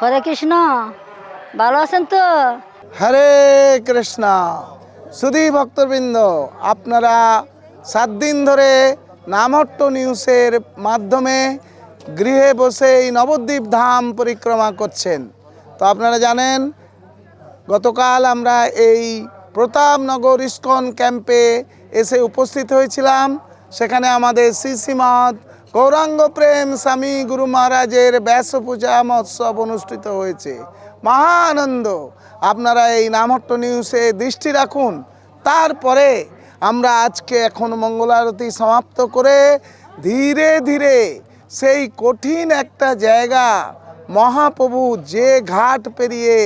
হরে কৃষ্ণ। ভালো আছেন তো? হরে কৃষ্ণ। সুধী ভক্তবৃন্দ, আপনারা সাত দিন ধরে নামহট্ট নিউজের মাধ্যমে গৃহে বসে এই নবদ্বীপ ধাম পরিক্রমা করছেন। তো আপনারা জানেন, গতকাল আমরা এই প্রতাপনগর ইস্কন ক্যাম্পে এসে উপস্থিত হয়েছিলাম। সেখানে আমাদের শ্রীশ্রীমদ গৌরাঙ্গ প্রেম স্বামী গুরু মহারাজের ব্যাস পূজা মহোৎসব অনুষ্ঠিত হয়েছে। মহানন্দ, আপনারা এই নামহট্ট নিউজে দৃষ্টি রাখুন। তারপরে আমরা আজকে এখন মঙ্গলারতি সমাপ্ত করে ধীরে ধীরে সেই কঠিন একটা জায়গা, মহাপ্রভু যে ঘাট পেরিয়ে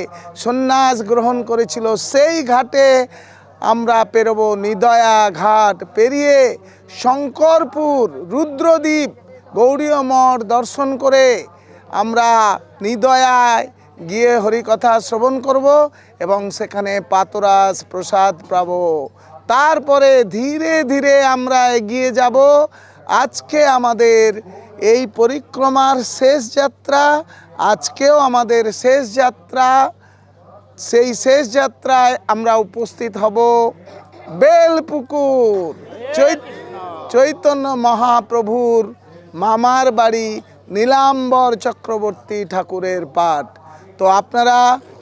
সন্ন্যাস গ্রহণ করেছিল, সেই ঘাটে আমরা পেরোবো। নিদয়া ঘাট পেরিয়ে শঙ্করপুর, রুদ্রদ্বীপ গৌরীয় মঠ দর্শন করে আমরা নিদয়ায় গিয়ে হরিকথা শ্রবণ করব এবং সেখানে পাতরাস প্রসাদ পাব। তারপরে ধীরে ধীরে আমরা এগিয়ে যাব। আজকে আমাদের এই পরিক্রমার শেষ যাত্রা, আজকেও আমাদের শেষ যাত্রা, সেই শেষ যাত্রায় আমরা উপস্থিত হব। বেলপুকুর চৈ- চৈতন্য মহাপ্রভুর মামার বাড়ি নীলাম্বর চক্রবর্তী ঠাকুরের পাঠ। তো আপনারা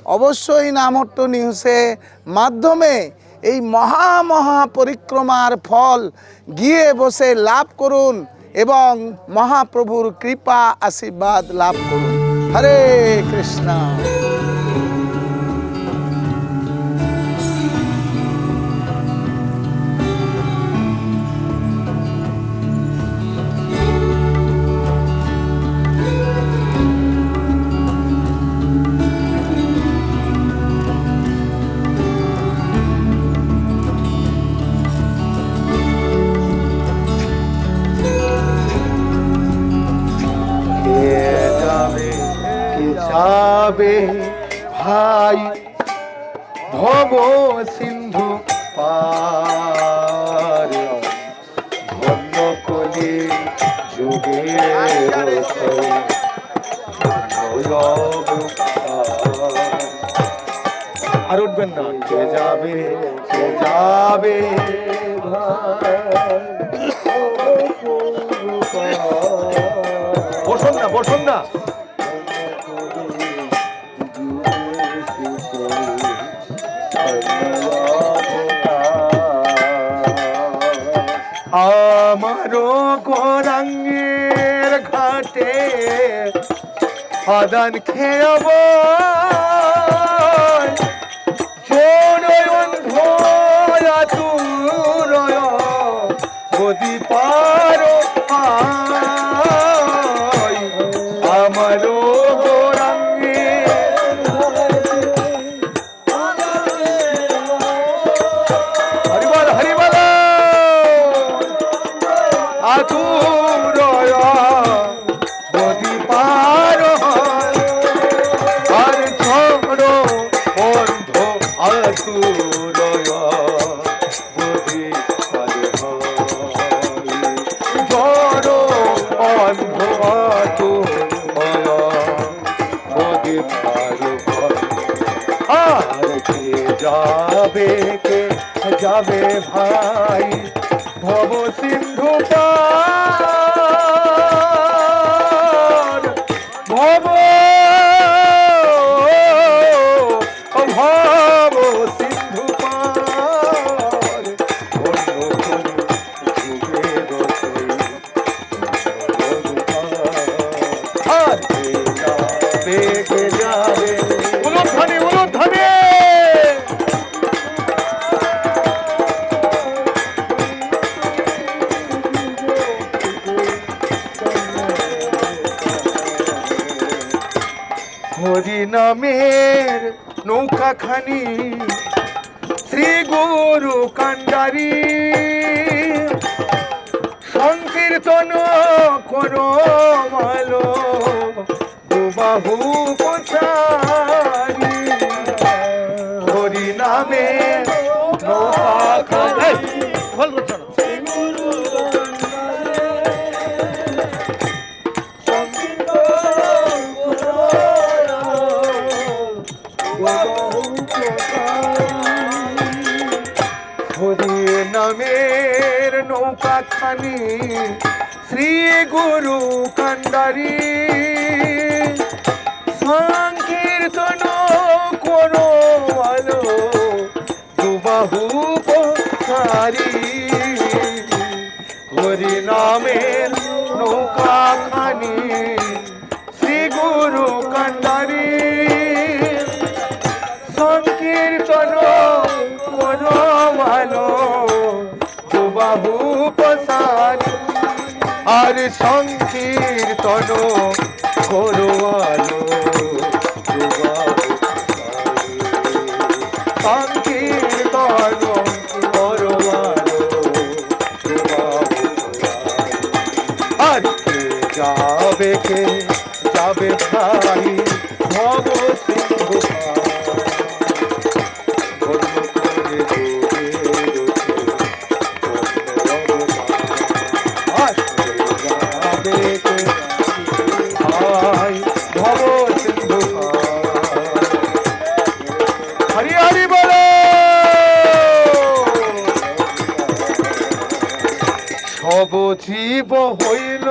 অবশ্যই নামহট্ট নিউজে মাধ্যমে এই মহা মহা পরিক্রমার ফল গিয়ে বসে লাভ করুন এবং মহাপ্রভুর কৃপা, আশীর্বাদ লাভ করুন। হরে কৃষ্ণ। যাবে ভাই ভব সিন্ধু পার। যুগে আর উঠবেন না। কে যাবে কে যাবে বসুন না বসুন না। গোরাঙ্গের ঘাটে আদান খেয়াব চোরয়ন ভয়া তুরয় যদি পারো আয়, যাবে কে যাবে ভাই ভব সিন্ধু ভব ভব সিন্ধু যাবে যাবে নৌকাখানি শ্রী গুরু কান্ডারি সংকীর্তন করো মালো দুবাহু শ্রী গুরু কান্ডারি আলো করো আলো আর জীব হইল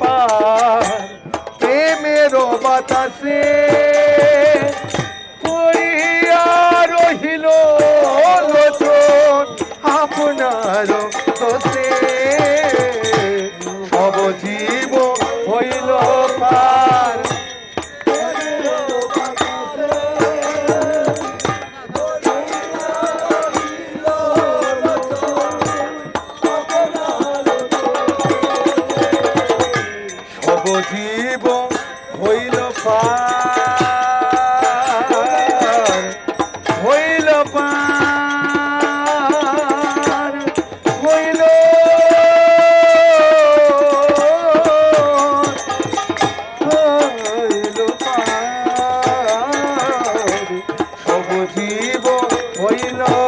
পার প্রেমের বাতাসে। হইল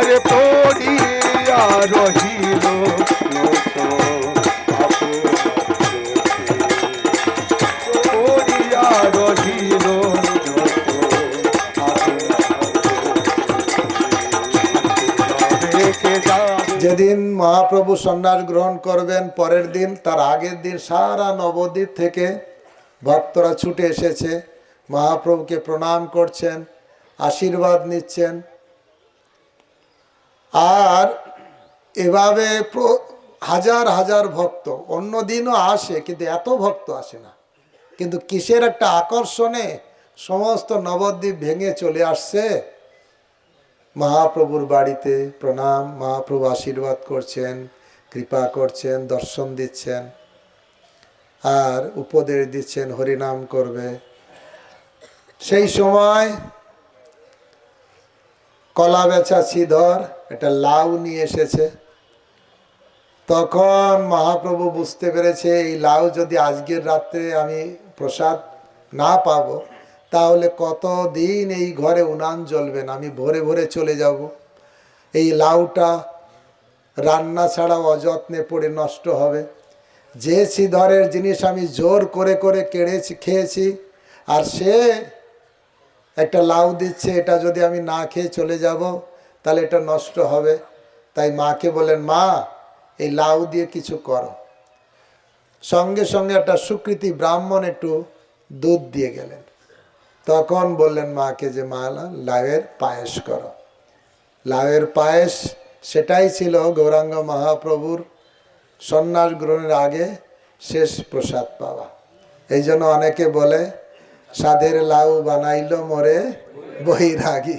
আরে পড়িয়া রহিল পড়িয়া যেদিন মহাপ্রভু সন্ন্যাস গ্রহণ করবেন পরের দিন তার আগের দিন সারা নবদ্বীপ থেকে ভক্তরা ছুটে এসেছে। মহাপ্রভুকে প্রণাম করছেন আশীর্বাদ নিচ্ছেন। আর এভাবে হাজার হাজার ভক্ত, অন্য দিনও আসে, কিন্তু এত ভক্ত আসে না। কিন্তু কিসের একটা আকর্ষণে সমস্ত নবদ্বীপ ভেঙে চলে আসছে? মহাপ্রভুর বাড়িতে প্রণাম, মহাপ্রভু আশীর্বাদ করছেন, কৃপা করছেন, দর্শন দিচ্ছেন, আর উপদেশ দিচ্ছেন, হরিনাম করবে। সেই সময় কলা বেচা শ্রীধর একটা লাউ নিয়ে এসেছে। তখন মহাপ্রভু বুঝতে পেরেছে, এই লাউ যদি আজকের রাত্রে আমি প্রসাদ না পাবো, তাহলে কতদিন এই ঘরে উনান জ্বলবে না, আমি ভোরে ভোরে চলে যাব। এই লাউটা রান্না ছাড়া অযত্নে পড়ে নষ্ট হবে। যে শ্রীধরের জিনিস আমি জোর করে করে কেড়েছি, খেয়েছি, আর সে একটা লাউ দিচ্ছে, এটা যদি আমি না খেয়ে চলে যাব তাহলে এটা নষ্ট হবে। তাই মাকে বলেন মা, এই লাউ দিয়ে কিছু করো। সঙ্গে সঙ্গে একটা সুকৃতি ব্রাহ্মণ একটু দুধ দিয়ে গেলেন। তখন বললেন মাকে যে, মা, লাউয়ের পায়েস করো। লাউয়ের পায়েস সেটাই ছিল গৌরাঙ্গ মহাপ্রভুর সন্ন্যাস গ্রহণের আগে শেষ প্রসাদ পাওয়া। এই জন্য অনেকে বলে, সাধের লাউ বানাইলো মরে বৈরাগী।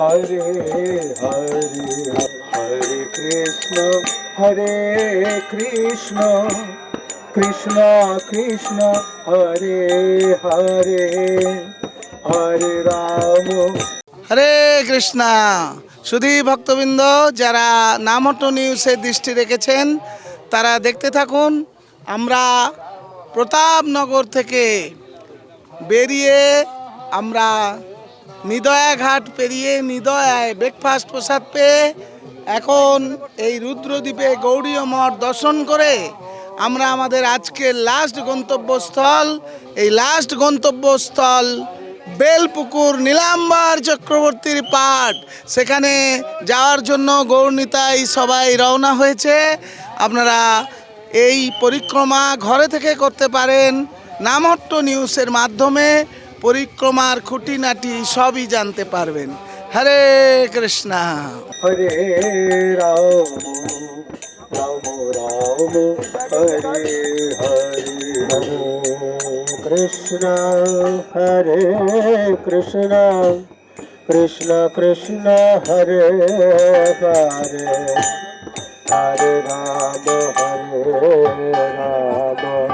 হরে হরে হরে কৃষ্ণ হরে কৃষ্ণ কৃষ্ণ কৃষ্ণ, হরে হরে হরে রাম। হরে কৃষ্ণা। সুধী ভক্তবৃন্দ, যারা নামহট্ট নিউজে দৃষ্টি রেখেছেন, তারা দেখতে থাকুন, আমরা প্রতাপনগর থেকে বেরিয়ে আমরা নিদয়া ঘাট পেরিয়ে নিদয়ায় ব্রেকফাস্ট প্রসাদ পেয়ে এখন এই রুদ্রদ্বীপে গৌড়ীয় মঠ দর্শন করে আমরা আমাদের আজকের লাস্ট গন্তব্যস্থল। এই লাস্ট গন্তব্যস্থল বেলপুকুর নীলাম্বার চক্রবর্তীর পাঠ সেখানে যাওয়ার জন্য গৌরনীতাই সবাই রওনা হয়েছে। আপনারা এই পরিক্রমা ঘরে থেকে করতে পারেন। নামহট্ট নিউজের মাধ্যমে পরিক্রমার খুঁটিনাটি সবই জানতে পারবেন। হরে কৃষ্ণা। হরে হরে হরে কৃষ্ণ হরে কৃষ্ণ কৃষ্ণ কৃষ্ণ, হরে হরে। হরে রাম হরে রাম।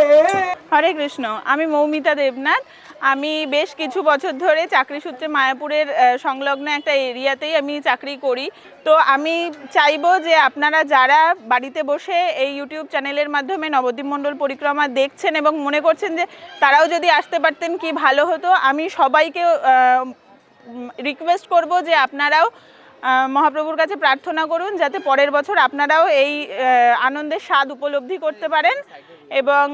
হরে কৃষ্ণ, আমি মৌমিতা দেবনাথ। আমি বেশ কিছু বছর ধরে চাকরি সূত্রে মায়াপুরের সংলগ্ন একটা এরিয়াতেই আমি চাকরি করি। তো আমি চাইব যে আপনারা যারা বাড়িতে বসে এই ইউটিউব চ্যানেলের মাধ্যমে নবদ্বীপ মণ্ডল পরিক্রমা দেখছেন এবং মনে করছেন যে তারাও যদি আসতে পারতেন কি ভালো হতো, আমি সবাইকে রিকোয়েস্ট করব যে আপনারাও মহাপ্রভুর কাছে প্রার্থনা করুন যাতে পরের বছর আপনারাও এই আনন্দের স্বাদ উপলব্ধি করতে পারেন এবং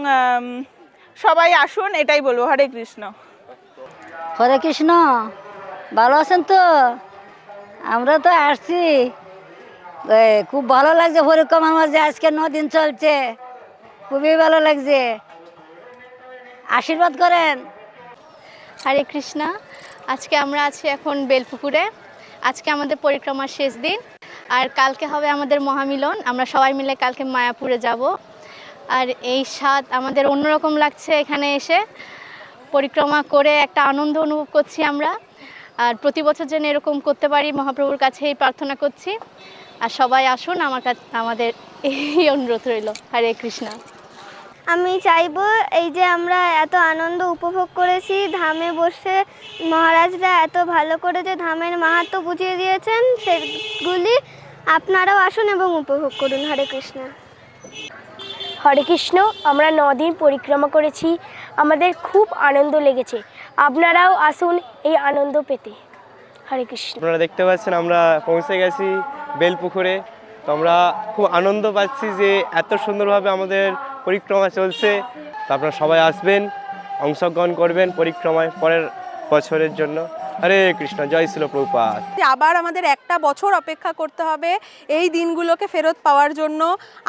সবাই আসুন এটাই বলব। হরে কৃষ্ণ। হরে কৃষ্ণ ভালো আছেন তো? আমরা তো আসছি। খুব ভালো লাগছে পরিক্রমার মাঝে আজকে দিন চলছে। খুবই ভালো লাগছে। আশীর্বাদ করেন। হরে কৃষ্ণ আজকে আমরা আছি এখন বেলপুকুরে। আজকে আমাদের পরিক্রমার শেষ দিন। আর কালকে হবে আমাদের মহামিলন। আমরা সবাই মিলে কালকে মায়াপুরে যাব। আর এই স্বাদ আমাদের অন্যরকম লাগছে এখানে এসে। পরিক্রমা করে একটা আনন্দ অনুভব করছি আমরা। আর প্রতি বছর যেন এরকম করতে পারি, মহাপ্রভুর কাছেই প্রার্থনা করছি। আর সবাই আসুন, আমার কাছে, আমাদের এই অনুরোধ রইল। হরে কৃষ্ণা। আমি চাইব এই যে আমরা এত আনন্দ উপভোগ করেছি, ধামে বসে মহারাজরা এত ভালো করে যে ধামের মাহাত্ম বুঝিয়ে দিয়েছেন, সেগুলি আপনারাও আসুন এবং উপভোগ করুন। হরে কৃষ্ণ। হরে কৃষ্ণ, আমরা নদিন পরিক্রমা করেছি। আমাদের খুব আনন্দ লেগেছে। আপনারাও আসুন এই আনন্দ পেতে। হরে কৃষ্ণ। আপনারা দেখতে পাচ্ছেন, আমরা পৌঁছে গেছি বেলপুকুরে। তো আমরা খুব আনন্দ পাচ্ছি যে এত সুন্দরভাবে আমাদের পরিক্রমা চলছে। তো আপনারা সবাই আসবেন, অংশগ্রহণ করবেন পরিক্রমায় পরের বছরের জন্য। হরে কৃষ্ণ জয় ছিল প্রভুপাত আবার আমাদের একটা বছর অপেক্ষা করতে হবে এই দিনগুলোকে ফেরত পাওয়ার জন্য।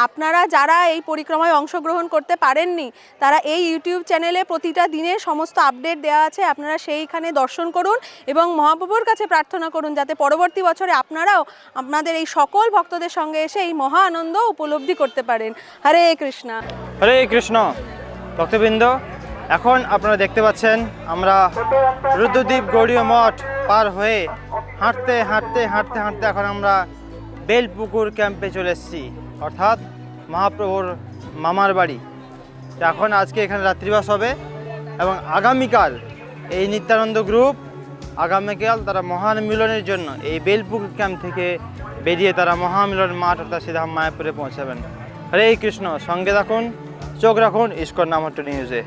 আপনারা যারা এই পরিক্রমায় অংশগ্রহণ করতে পারেননি তারা এই ইউটিউব চ্যানেলে প্রতিটা দিনের সমস্ত আপডেট দেওয়া আছে আপনারা সেইখানে দর্শন করুন এবং মহাপ্রভুর কাছে প্রার্থনা করুন যাতে পরবর্তী বছরে আপনারাও আপনাদের এই সকল ভক্তদের সঙ্গে এসে এই মহা আনন্দ উপলব্ধি করতে পারেন। হরে কৃষ্ণা। হরে কৃষ্ণ ভক্তবৃন্দ এখন আপনারা দেখতে পাচ্ছেন, আমরা রুদ্রদ্বীপ গৌরীয় মঠ পার হয়ে হাঁটতে হাঁটতে হাঁটতে হাঁটতে এখন আমরা বেলপুকুর ক্যাম্পে চলে এসেছি। অর্থাৎ মহাপ্রভুর মামার বাড়ি। এখন আজকে এখানে রাত্রিবাস হবে এবং আগামীকাল এই নিত্যানন্দ গ্রুপ আগামীকাল তারা মহান মিলনের জন্য এই বেলপুকুর ক্যাম্প থেকে বেরিয়ে তারা মহামিলন মাঠ অর্থাৎ সিধা মায়াপুরে পৌঁছাবেন। হরে কৃষ্ণ, সঙ্গে রাখুন চোখ রাখুন ইস্কর নামট্ট নিউজে।